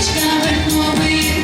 Річка верховий.